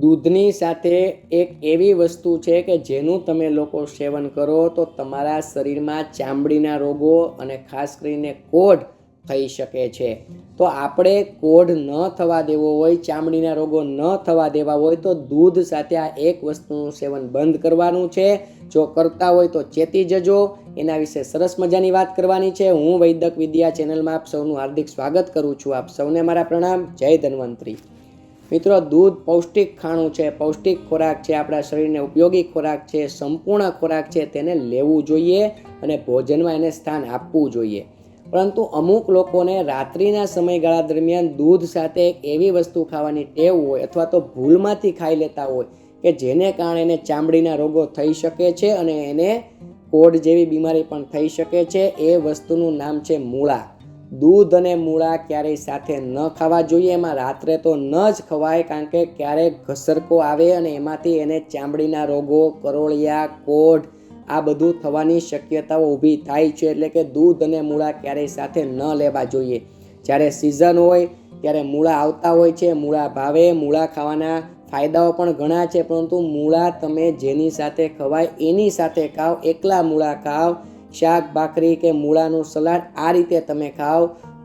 દૂધની સાથે એક એવી વસ્તુ છે કે જેનું તમે લોકો સેવન કરો તો તમારા શરીરમાં ચામડીના રોગો અને ખાસ કરીને કોઢ થઈ શકે છે. તો આપણે કોઢ ન થવા દેવો હોય, ચામડીના રોગો ન થવા દેવા હોય તો દૂધ સાથે આ એક વસ્તુનું સેવન બંધ કરવાનું છે. જો કરતા હોય તો ચેતી જજો. એના વિશે સરસ મજાની વાત કરવાની છે. હું વૈદક વિદ્યા ચેનલમાં આપ સૌનું હાર્દિક સ્વાગત કરું છું. આપ સૌને મારા પ્રણામ. જય ધન્વંતરી. મિત્રો દૂધ પૌષ્ટિક ખાણું છે, પૌષ્ટિક ખોરાક છે, આપણા શરીરને ઉપયોગી ખોરાક છે, સંપૂર્ણ ખોરાક છે, તેને લેવું જોઈએ અને ભોજનમાં એને સ્થાન આપવું જોઈએ. પરંતુ અમુક લોકોને રાત્રિના સમયગાળા દરમિયાન દૂધ સાથે એક એવી વસ્તુ ખાવાની ટેવ હોય અથવા તો ભૂલમાંથી ખાઈ લેતા હોય કે જેને કારણે એને ચામડીના રોગો થઈ શકે છે અને એને કોઢ જેવી બીમારી પણ થઈ શકે છે. એ વસ્તુનું નામ છે મૂળા. દૂધ અને મૂળા ક્યારેય સાથે ન ખાવા જોઈએ. એમાં રાત્રે તો ન જ ખવાય, કારણ કે ક્યારેક ઘસરકો આવે અને એમાંથી એને ચામડીના રોગો, કરોળિયા, કોઢ, આ બધું થવાની શક્યતાઓ ઊભી થાય છે. એટલે કે દૂધ અને મૂળા ક્યારેય સાથે ન લેવા જોઈએ. જ્યારે સિઝન હોય, ત્યારે મૂળા આવતા હોય છે, મૂળા ભાવે, મૂળા ખાવાના ફાયદાઓ પણ ઘણા છે. પરંતુ મૂળા તમે જેની સાથે ખવાય એની સાથે ખાઓ એકલા મૂળા ખાઓ શાક, ભાખરી કે મૂળાનું સલાડ આ રીતે તમે ખાઓ.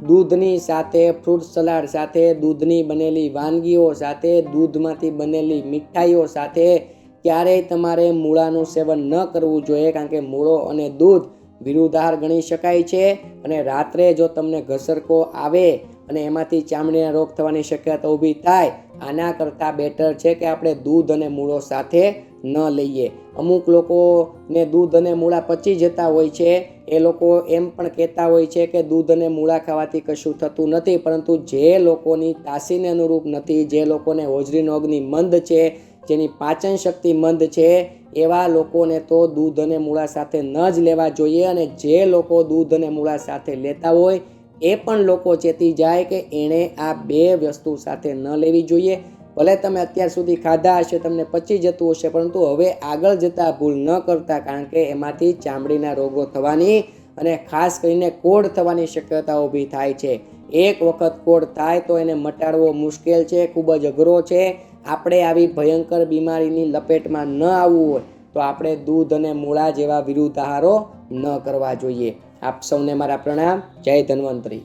દૂધની સાથે, ફ્રૂટ સલાડ સાથે, દૂધની બનેલી વાનગીઓ સાથે, દૂધમાંથી બનેલી મીઠાઈઓ સાથે. ક્યારેય તમારે મૂળાનું સેવન ન કરવું જોઈએ કારણ કે મૂળો અને દૂધ વિરુદ્ધાર ગણી શકાય છે અને રાત્રે જો તમને ઘસરકો આવે અને એમાંથી ચામડીના રોગ થવાની શક્યતા ઊભી થાય, આના કરતાં બેટર છે કે આપણે દૂધ અને મૂળો સાથે ન લઈએ. અમુક લોકોને દૂધ અને મૂળા પચી જતા હોય છે. એ લોકો એમ પણ કહેતા હોય છે કે દૂધ અને મૂળા ખાવાથી કશું થતું નથી, પરંતુ જે લોકોની તાસીને અનુરૂપ નથી, જે લોકોને હોજરીનો અગ્નિ મંદ છે, જેની પાચન શક્તિ મંદ છે, એવા લોકોને તો દૂધ અને મૂળા સાથે ન જ લેવા જોઈએ. અને જે લોકો દૂધ અને મૂળા સાથે લેતા હોય, એ પણ લોકો ચેતી જાય કે એણે આ બે વસ્તુ સાથે ન લેવી જોઈએ. ભલે તમે અત્યાર સુધી ખાધા હશે, તમને પચી જતું હશે, પરંતુ હવે આગળ જતાં ભૂલ ન કરતા, કારણ કે એમાંથી ચામડીના રોગો થવાની અને ખાસ કરીને કોઢ થવાની શક્યતા ઊભી થાય છે. એક વખત કોઢ થાય તો એને મટાડવો મુશ્કેલ છે, ખૂબ જ અઘરો છે. આપણે આવી ભયંકર બીમારીની લપેટમાં ન આવવું હોય, તો આપણે દૂધ અને મૂળા જેવા વિરુદ્ધ આહારો ન કરવા જોઈએ. આપ સૌને મારા પ્રણામ. જય ધન્વંતરી.